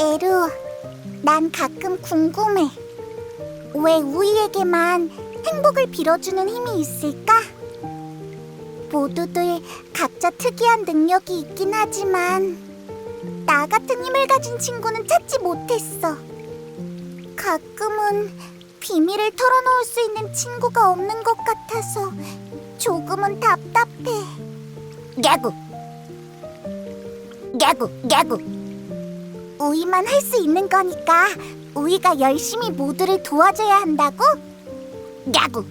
에루, 난 가끔 궁금해. 왜 우리에게만 행복을 빌어주는 힘이 있을까? 모두들 각자 특이한 능력이 있긴 하지만 나 같은 힘을 가진 친구는 찾지 못했어. 가끔은 비밀을 털어놓을 수 있는 친구가 없는 것 같아서 조금은 답답해. 야구, 야구, 야구. 우이만 할 수 있는 거니까 우이가 열심히 모두를 도와줘야 한다고? 야구.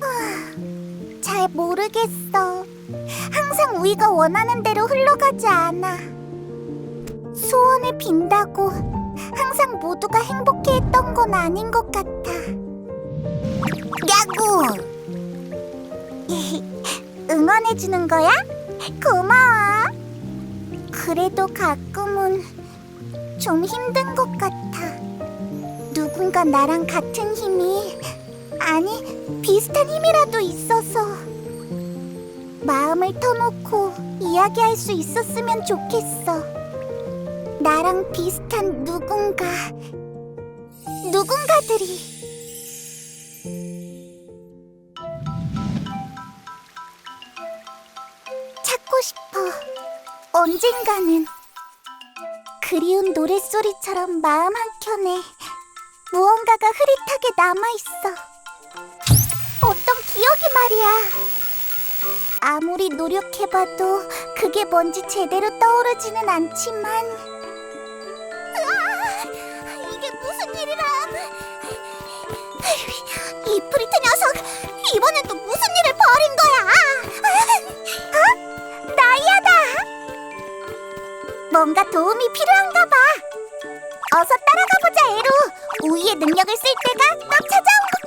아, 잘 모르겠어. 항상 우이가 원하는 대로 흘러가지 않아. 소원을 빈다고 항상 모두가 행복해했던 건 아닌 것 같아. 야구. 응원해주는 거야? 고마워. 그래도 가끔은 좀 힘든 것 같아. 누군가 나랑 같은 힘이 아니 비슷한 힘이라도 있어서 마음을 터놓고 이야기할 수 있었으면 좋겠어. 나랑 비슷한 누군가 누군가들이 찾고 싶어. 언젠가는 그리운 노랫소리처럼 마음 한켠에 무언가가 흐릿하게 남아있어. 어떤 기억이 말이야. 아무리 노력해봐도 그게 뭔지 제대로 떠오르지는 않지만 으아, 이게 무슨 일이라 이 프리트 녀석 이번엔 또 뭔가 도움이 필요한가 봐. 어서 따라가 보자 에루 우이의 능력을 쓸 때가 딱 찾아온 것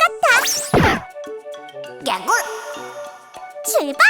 같아. 야구! 출발